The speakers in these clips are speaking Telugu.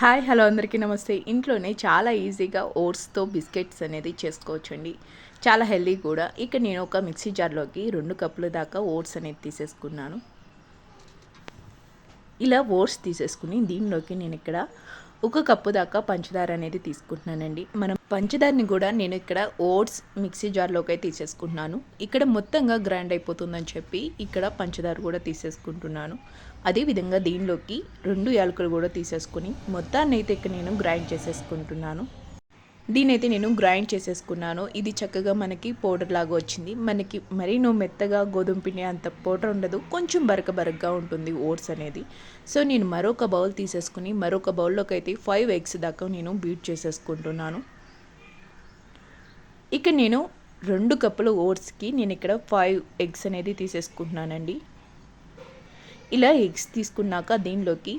హాయ్ హలో అందరికీ నమస్తే. ఇంట్లోనే చాలా ఈజీగా ఓట్స్తో బిస్కెట్స్ అనేది చేసుకోవచ్చండి. చాలా హెల్దీ కూడా. ఇక నేను ఒక మిక్సీ జార్లోకి రెండు కప్పుల దాకా ఓట్స్ అనేది తీసేసుకున్నాను. ఇలా ఓట్స్ తీసేసుకుని దీనిలోకి నేను ఇక్కడ ఒక కప్పు దాకా పంచదార అనేది తీసుకుంటున్నానండి. మనం పంచదారని కూడా నేను ఇక్కడ ఓట్స్ మిక్సీ జార్లోకి అయితే తీసేసుకుంటున్నాను. ఇక్కడ మొత్తంగా గ్రైండ్ అయిపోతుందని చెప్పి ఇక్కడ పంచదార కూడా తీసేసుకుంటున్నాను. అదేవిధంగా దీనిలోకి రెండు యాలకులు కూడా తీసేసుకుని మొత్తాన్ని అయితే ఇక్కడ నేను గ్రైండ్ చేసేసుకుంటున్నాను. దీని అయితే నేను గ్రైండ్ చేసేసుకున్నాను. ఇది చక్కగా మనకి పౌడర్ లాగా వచ్చింది. మనకి మరీ నువ్వు మెత్తగా గోధుమ పిండి అంత పౌడర్ ఉండదు. కొంచెం బరక బరకగా ఉంటుంది ఓట్స్ అనేది. సో నేను మరొక బౌల్ తీసేసుకుని మరొక బౌల్లోకి అయితే ఫైవ్ ఎగ్స్ దాకా నేను బీట్ చేసేసుకుంటున్నాను. ఇక నేను రెండు కప్పుల ఓట్స్కి నేను ఇక్కడ ఫైవ్ ఎగ్స్ అనేది తీసేసుకుంటున్నానండి. ఇలా ఎగ్స్ తీసుకున్నాక దీనిలోకి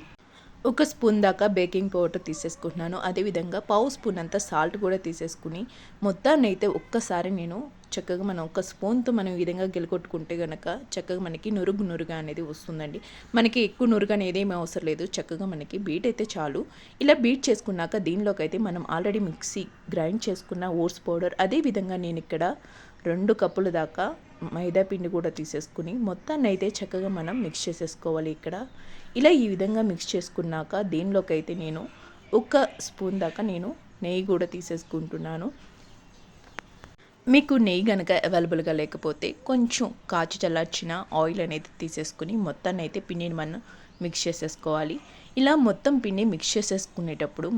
ఒక స్పూన్ దాకా బేకింగ్ పౌడర్ తీసేసుకుంటున్నాను. అదేవిధంగా పావు స్పూన్ అంతా సాల్ట్ కూడా తీసేసుకుని మొత్తాన్ని అయితే ఒక్కసారి నేను చక్కగా మనం ఒక స్పూన్తో మనం ఈ విధంగా గెలకొట్టుకుంటే కనుక చక్కగా మనకి నురుగు నురుగా అనేది వస్తుందండి. మనకి ఎక్కువ నురుగు అనేది ఏమీ అవసరం లేదు. చక్కగా మనకి బీట్ అయితే చాలు. ఇలా బీట్ చేసుకున్నాక దీనిలోకి అయితే మనం ఆల్రెడీ మిక్సీ గ్రైండ్ చేసుకున్న ఓట్స్ పౌడర్. అదేవిధంగా నేను ఇక్కడ రెండు కప్పుల దాకా మైదా పిండి కూడా తీసేసుకుని మొత్తాన్ని అయితే చక్కగా మనం మిక్స్ చేసేసుకోవాలి ఇక్కడ. ఇలా ఈ విధంగా మిక్స్ చేసుకున్నాక దీనిలోకి అయితే నేను ఒక స్పూన్ దాకా నేను నెయ్యి కూడా తీసేసుకుంటున్నాను. మీకు నెయ్యి కనుక అవైలబుల్గా లేకపోతే కొంచెం కాచి చల్లార్చిన ఆయిల్ అనేది తీసేసుకుని మొత్తాన్ని అయితే పిండిని మనం మిక్స్ చేసేసుకోవాలి. ఇలా మొత్తం పిండి మిక్స్ చేసేసుకునేటప్పుడు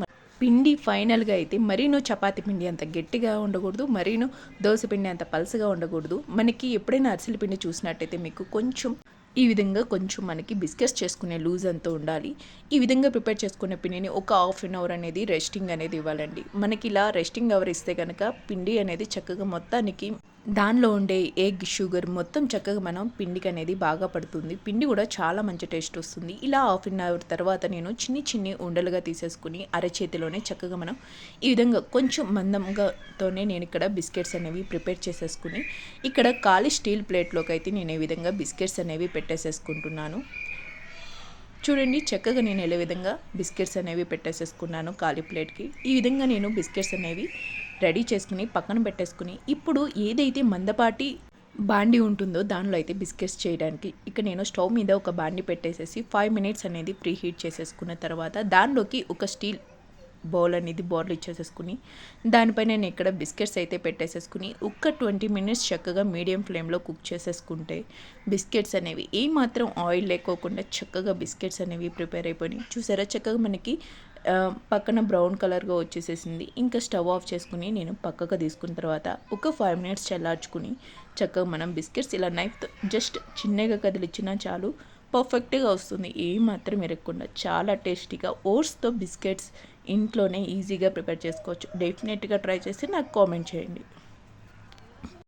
పిండి ఫైనల్గా అయితే మరీను చపాతి పిండి అంత గట్టిగా ఉండకూడదు మరీను దోశ పిండి అంత పలసగా ఉండకూడదు. మనకి ఎప్పుడైనా అరిసెల పిండి చూసినట్టయితే మీకు కొంచెం ఈ విధంగా కొంచెం మనకి బిస్కెట్స్ చేసుకునే లూజ్ అంతా ఉండాలి. ఈ విధంగా ప్రిపేర్ చేసుకునే పిండిని ఒక హాఫ్ అన్ అవర్ అనేది రెస్టింగ్ అనేది ఇవ్వాలండి. మనకి ఇలా రెస్టింగ్ అవర్ ఇస్తే కనుక పిండి అనేది చక్కగా మొత్తానికి దానిలో ఉండే ఎగ్ షుగర్ మొత్తం చక్కగా మనం పిండికి అనేది బాగా పడుతుంది. పిండి కూడా చాలా మంచి టేస్ట్ వస్తుంది. ఇలా హాఫ్ అన్ అవర్ తర్వాత నేను చిన్ని చిన్ని ఉండలుగా తీసేసుకుని అరచేతిలోనే చక్కగా మనం ఈ విధంగా కొంచెం మందంగాతోనే నేను ఇక్కడ బిస్కెట్స్ అనేవి ప్రిపేర్ చేసేసుకుని ఇక్కడ ఖాళీ స్టీల్ ప్లేట్లోకి అయితే నేను ఈ విధంగా బిస్కెట్స్ అనేవి పెట్టేసేసుకుంటున్నాను. చూడండి చక్కగా నేను ఏ విధంగా బిస్కెట్స్ అనేవి పెట్టేసేసుకున్నాను ఖాళీ ప్లేట్కి. ఈ విధంగా నేను బిస్కెట్స్ అనేవి రెడీ చేసుకుని పక్కన పెట్టేసుకుని ఇప్పుడు ఏదైతే మందపాటి బాండి ఉంటుందో దానిలో అయితే బిస్కెట్స్ చేయడానికి ఇక నేను స్టవ్ మీద ఒక బాండి పెట్టేసేసి ఫైవ్ మినిట్స్ అనేది ప్రీ హీట్ చేసేసుకున్న తర్వాత దానిలోకి ఒక స్టీల్ బౌల్ అనేది బౌల్ ఇచ్చేసేసుకుని దానిపై నేను ఇక్కడ బిస్కెట్స్ అయితే పెట్టేసేసుకుని ఒక్క ట్వంటీ మినిట్స్ చక్కగా మీడియం ఫ్లేమ్లో కుక్ చేసేసుకుంటే బిస్కెట్స్ అనేవి ఏమాత్రం ఆయిల్ లేకోకుండా చక్కగా బిస్కెట్స్ అనేవి ప్రిపేర్ అయిపోయినాయి. చూసారా? చక్కగా మనకి పక్కన బ్రౌన్ కలర్గా వచ్చేసేసింది. ఇంకా స్టవ్ ఆఫ్ చేసుకుని నేను పక్కకు తీసుకున్న తర్వాత ఒక ఫైవ్ మినిట్స్ చల్లార్చుకుని చక్కగా మనం బిస్కెట్స్ ఇలా నైఫ్తో జస్ట్ చిన్నగా కదిలిచ్చినా చాలు పర్ఫెక్ట్గా వస్తుంది. ఏ మాత్రం ఎరగకుండా చాలా టేస్టీగా ఓట్స్తో బిస్కెట్స్ ఇంట్లోనే ఈజీగా ప్రిపేర్ చేసుకోవచ్చు. డెఫినెట్గా ట్రై చేసి నాకు కామెంట్ చేయండి.